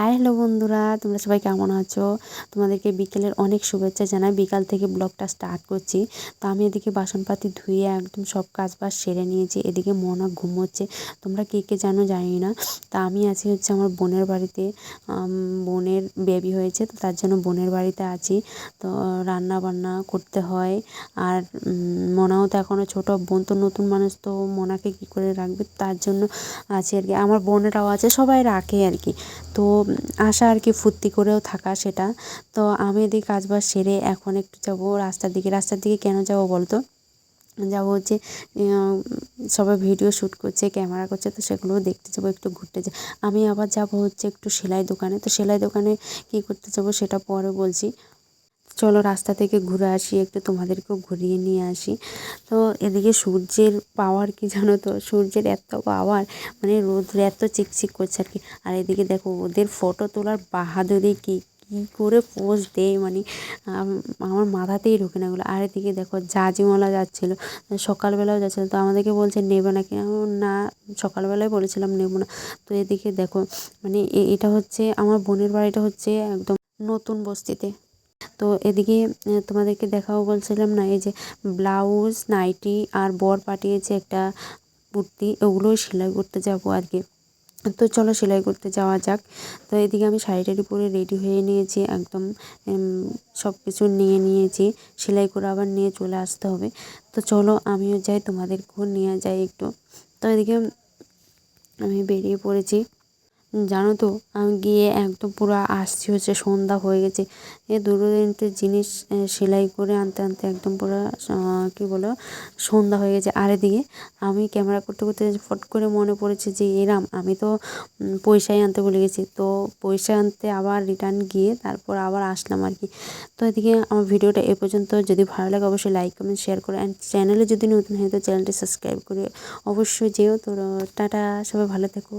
Hi hello বন্ধুরা। তোমরা সবাই কেমন আছো? তোমাদেরকে বিকেলের অনেক শুভেচ্ছা জানাই। বিকাল থেকে ব্লগটা স্টার্ট করছি। তো আমি এদিকে বাসনপাতি ধুয়ে একদম সব কাজ বাজ সেরে নিয়েছি। এদিকে মনা ঘুমোচ্ছে। তোমরা কে কে জানো জানি না। তা আমি আছি হচ্ছে আমার বোনের বাড়িতে। বোনের বেবি হয়েছে, তো তার জন্য বোনের বাড়িতে আছি। তো রান্না বান্না করতে হয়। আর মনাও তো এখনও ছোটো বোন, তো নতুন মানুষ, তো মনাকে কী করে রাখবে? তার জন্য আছে আর কি। আমার বোনেরাও আছে, সবাই রাখে আর কি। তো আসা আর কি ফুর্তি করেও থাকা সেটা। তো আমি এদিকে কাজ বাজ সেরে এখন একটু যাব রাস্তার দিকে। রাস্তার দিকে কেন যাব বলতো? যাব হচ্ছে সবাই ভিডিও শ্যুট করছে, ক্যামেরা করছে, তো সেগুলো দেখতে যাব, একটু ঘুরতে যাব আমি আবার যাব হচ্ছে একটু সেলাই দোকানে। তো সেলাই দোকানে কি করতে যাব সেটা পরে বলছি। চলো রাস্তা থেকে ঘুরে আসি, একটু তোমাদেরকেও ঘুরিয়ে নিয়ে আসি। তো এদিকে সূর্যের পাওয়ার কি জানো তো? সূর্যের এত পাওয়ার মানে রোদ্র এত চিকচিক করছে আর কি। আর এদিকে দেখো ওদের ফটো তোলার বাহাদুরি কী? কী করে পোজ দেয় মানে আমার মাথাতেই ঢুকে না এগুলো। আর এদিকে দেখো জাজিমলা যাচ্ছিল, সকালবেলাও যাচ্ছিল। তো আমাদেরকে বলছে, নেবে না কি না, সকালবেলায় বলেছিলাম নেব না। তো এদিকে দেখো মানে এটা হচ্ছে আমার বোনের বাড়িটা হচ্ছে একদম নতুন বস্তিতে। তো এদিকে তোমাদেরকে দেখাও বলছিলাম না, এই যে ব্লাউজ, নাইটি আর বর পাঠিয়েছে একটা কুর্তি ওগুলোই সেলাই করতে যাব আর কি। তো চলো সেলাই করতে যাওয়া যাক। তো এদিকে আমি শাড়ি টাড়ি পরে রেডি হয়ে নিয়েছি, একদম সব কিছু নিয়ে নিয়েছি, সেলাই করে আবার নিয়ে চলে আসতে হবে। তো চলো আমিও যাই, তোমাদেরকেও নিয়ে যাই একটু। তো এদিকে আমি বেরিয়ে পড়েছি। জানো তো, আমি গিয়ে একদম পুরো আসছি হচ্ছে সন্ধ্যা হয়ে গেছে। এ দুটো জিনিস সেলাই করে আনতে আনতে একদম পুরো কী বলো, সন্ধ্যা হয়ে গেছে। আর এদিকে আমি ক্যামেরা করতে করতে ফট করে মনে পড়েছে যে, এরাম, আমি তো পয়সাই আনতে ভুলে গেছি। তো পয়সা আনতে আবার রিটার্ন গিয়ে তারপর আবার আসলাম আর কি। তো এদিকে আমার ভিডিওটা এ পর্যন্ত। যদি ভালো লাগে অবশ্যই লাইক কমেন্ট শেয়ার করে। অ্যান্ড চ্যানেলে যদি নতুন হয় তো চ্যানেলটি সাবস্ক্রাইব করে অবশ্যই যেও। তো, টাটা, সবাই ভালো থেকো।